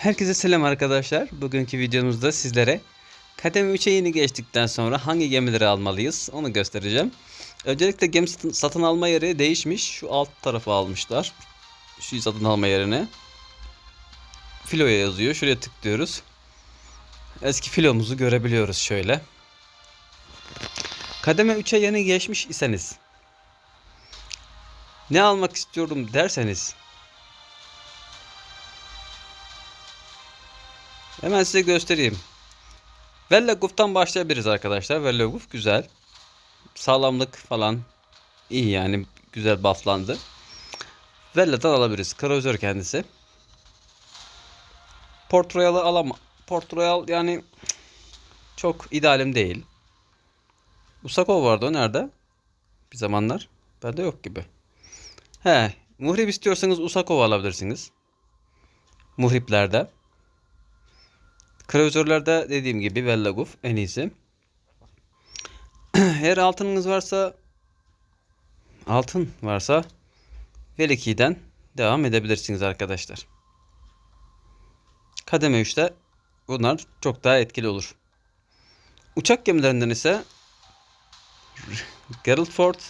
Herkese selam arkadaşlar. Bugünkü videomuzda sizlere kademe 3'e yeni geçtikten sonra hangi gemileri almalıyız onu göstereceğim. Öncelikle gemi satın, alma yeri değişmiş. Şu alt tarafı almışlar. Şu satın alma yerine. Filoya yazıyor. Şuraya tıklıyoruz. Eski filomuzu görebiliyoruz şöyle. Kademe 3'e yeni geçmiş iseniz ne almak istiyorum derseniz Hemen size göstereyim. Vellaguf'tan başlayabiliriz arkadaşlar. Vellaguf güzel. Sağlamlık falan iyi yani güzel bufflandı. Vella'dan alabiliriz. Krozör kendisi. Port Royal'ı alama. Port Royal yani çok idealim değil. Usako vardı o nerede? Bir zamanlar. Bende yok gibi. He, muhrip istiyorsanız Usako alabilirsiniz. Muhriplerde. Krevizörlerde dediğim gibi Vellaguf en iyisi. Eğer altınınız varsa altın varsa Veliki'den devam edebilirsiniz arkadaşlar. Kademe 3'te bunlar çok daha etkili olur. Uçak gemilerinden ise Gerald Ford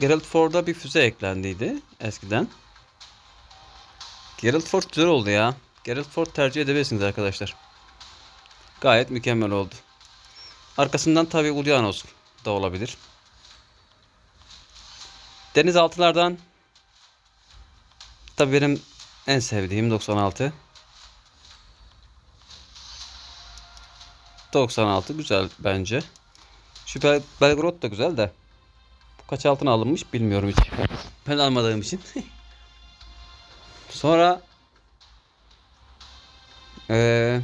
Gerald Ford'a bir füze eklendiydi eskiden. Gerald Ford güzel oldu ya. Gerald Ford tercih edebilirsiniz arkadaşlar. Gayet mükemmel oldu. Arkasından tabi Ulyanos da olabilir. Denizaltılardan tabi benim en sevdiğim 96. 96 güzel bence. Şu Bel Belgrad da güzel de. Bu kaç altına alınmış bilmiyorum hiç. Ben almadığım için. Sonra ee,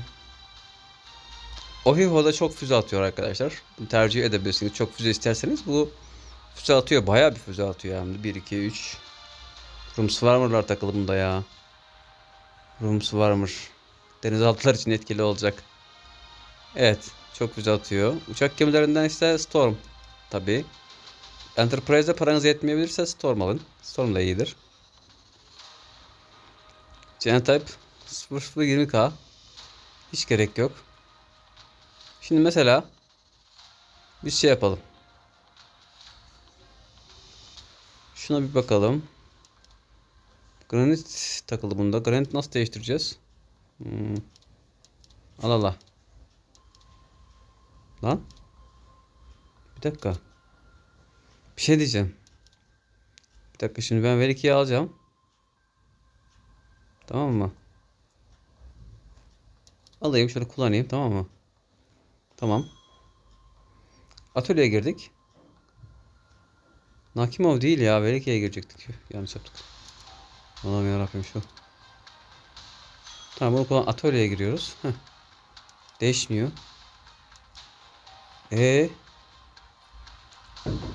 Ohiho'da çok füze atıyor arkadaşlar. Tercih edebilirsiniz. Çok füze isterseniz bu füze atıyor. Bayağı bir füze atıyor yani. 1, 2, 3. Room Swarmer'lar takılı bunda ya. Room Swarmer. Denizaltılar için etkili olacak. Evet. Çok füze atıyor. Uçak gemilerinden ise Storm. Tabi. Enterprise'de paranız yetmeyebilirse Storm alın. Storm da iyidir. Genotype 0020k hiç gerek yok. Şimdi mesela bir şey yapalım. Şuna bir bakalım. Granit takılı bunda. Granit nasıl değiştireceğiz? Hmm. Al Allah. Lan. Bir dakika. Bir şey diyeceğim. Bir dakika şimdi ben Veliki'yi alacağım. Tamam mı? Alayım şöyle kullanayım tamam mı? Tamam. Atölyeye girdik. Nakimov değil ya. Veliki'ye girecektik. Yanlış yaptık. Allah'ım yarabbim şu. Tamam bunu kullan. Atölyeye giriyoruz. Heh. Değişmiyor. Ee,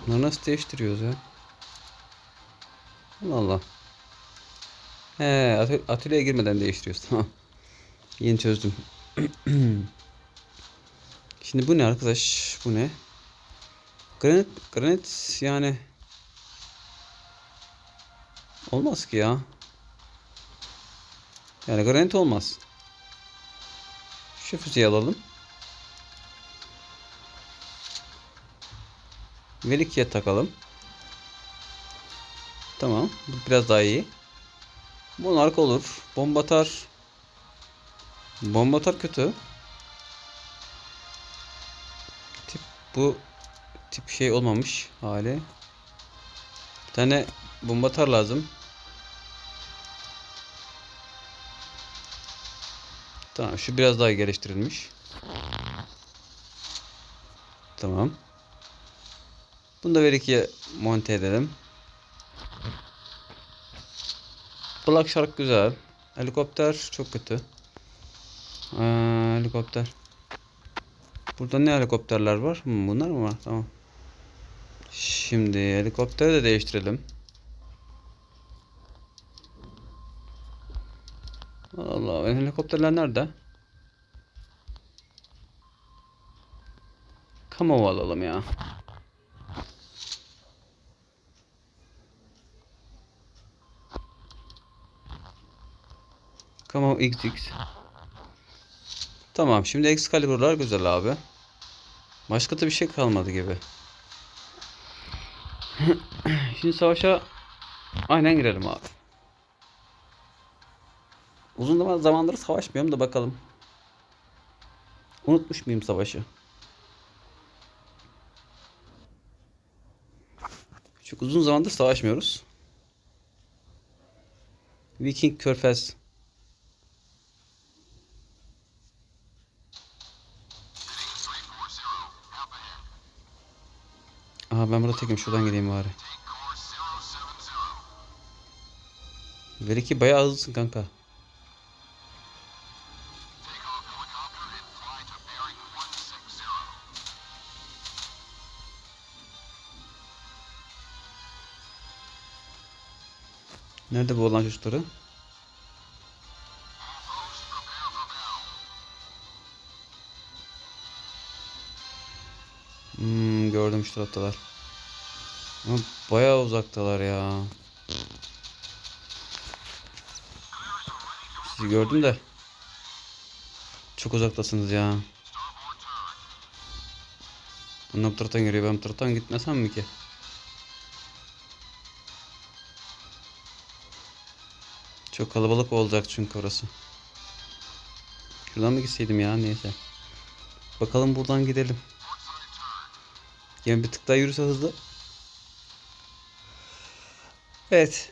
Bunları nasıl değiştiriyoruz ya? Allah Allah. He, atölyeye girmeden değiştiriyoruz. Tamam. Yeni çözdüm. Şimdi bu ne arkadaş? Bu ne? Granit, granit yani olmaz ki ya. Yani granit olmaz. Şu füzeyi alalım. Veliki'ye takalım. Tamam. Bu biraz daha iyi. Bu arka olur. Bombatar. Bombatar kötü. Tip bu tip şey olmamış hali. Bir tane bombatar lazım. Tamam şu biraz daha geliştirilmiş. Tamam. Bunu da ver ikiye monte edelim. Black Shark güzel. Helikopter çok kötü. Ee, helikopter. Burada ne helikopterler var? Bunlar mı var? Tamam. Şimdi helikopteri de değiştirelim. Allah Allah. Helikopterler nerede? Kamov alalım ya. On XX. Tamam şimdi Excalibur'lar güzel abi. Başka da bir şey kalmadı gibi. şimdi savaşa aynen girelim abi. Uzun zaman zamandır savaşmıyorum da bakalım. Unutmuş muyum savaşı? Çok uzun zamandır savaşmıyoruz. Viking Körfez. Tekim şuradan gideyim bari. Veri ki bayağı hızlısın kanka. Nerede bu olan çocukları? Hmm, gördüm şu taraftalar. Bayağı uzaktalar ya. Sizi gördüm de. Çok uzaktasınız ya. Onlar bu taraftan geliyor. Ben bu gitmesem mi ki? Çok kalabalık olacak çünkü orası. Şuradan mı gitseydim ya neyse. Bakalım buradan gidelim. Yine bir tık daha yürüse hızlı. Evet.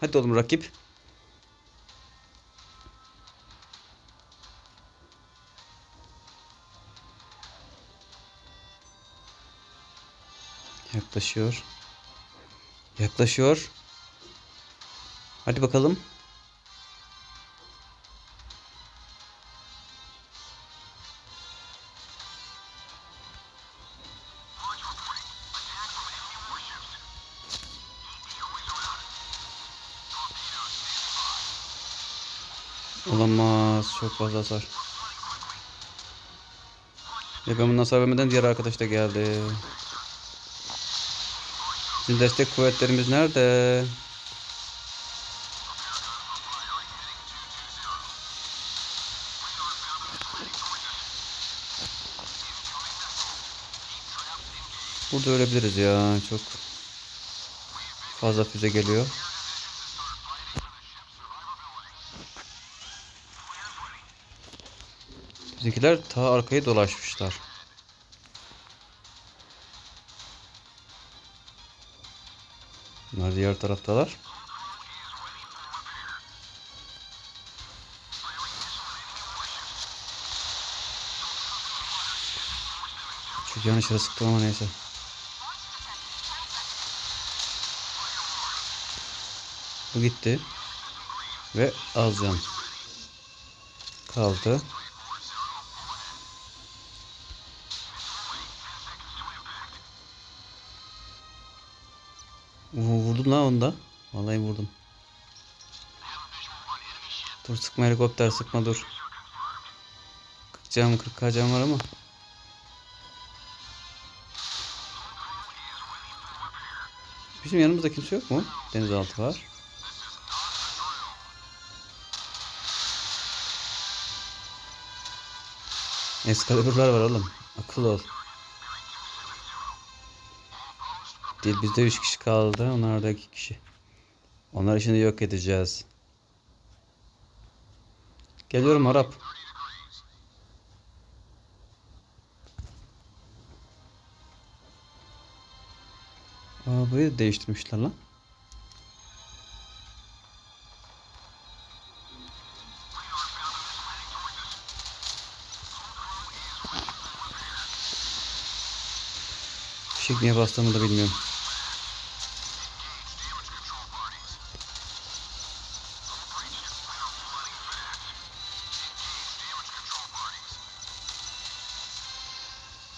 Hadi oğlum rakip. Yaklaşıyor. Yaklaşıyor. Hadi bakalım. Olamaz. Çok fazla hasar. Ve ben bundan hasar vermeden diğer arkadaş da geldi. Bizim destek kuvvetlerimiz nerede? Burada ölebiliriz ya. Çok fazla füze geliyor. Bizimkiler ta arkayı dolaşmışlar. Bunlar diğer taraftalar. Çok yanlış yere sıktım ama neyse. Bu gitti. Ve can kaldı. Vurdum lan onu da. Vallahi vurdum. Dur sıkma helikopter sıkma dur. 40 can 40 can var ama. Bizim yanımızda kimse yok mu? Denizaltı var. Excalibur'lar var oğlum. Akıl ol. Değil bizde 3 kişi kaldı. Onlar da 2 kişi. Onlar şimdi yok edeceğiz. Geliyorum Arap. Aa burayı da değiştirmişler lan. Fişek niye bastığımı da bilmiyorum.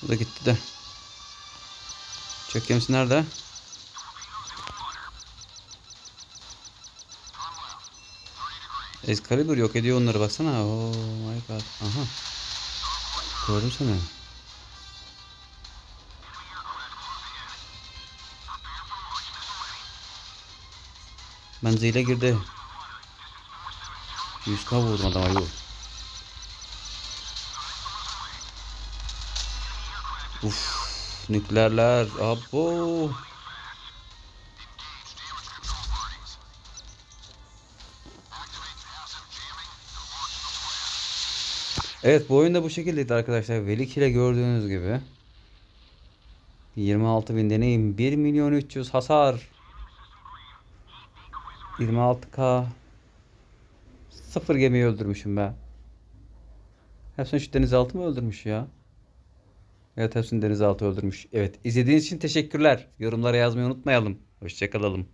Bu da gitti de. Çök gemisi nerede? Excalibur yok ediyor onları baksana. Oh my god. Aha. Gördüm seni. Menzile girdi. 100k vurdum adama yuh. Uf, nükleerler. Abo. Evet bu oyunda bu şekildeydi arkadaşlar. Velik ile gördüğünüz gibi. 26 bin deneyim. 1 milyon 300 hasar. 26k. Sıfır gemiyi öldürmüşüm ben. Hepsini şu denizaltı mı öldürmüş ya? Evet hepsini denizaltı öldürmüş. Evet izlediğiniz için teşekkürler. Yorumlara yazmayı unutmayalım. Hoşçakalın.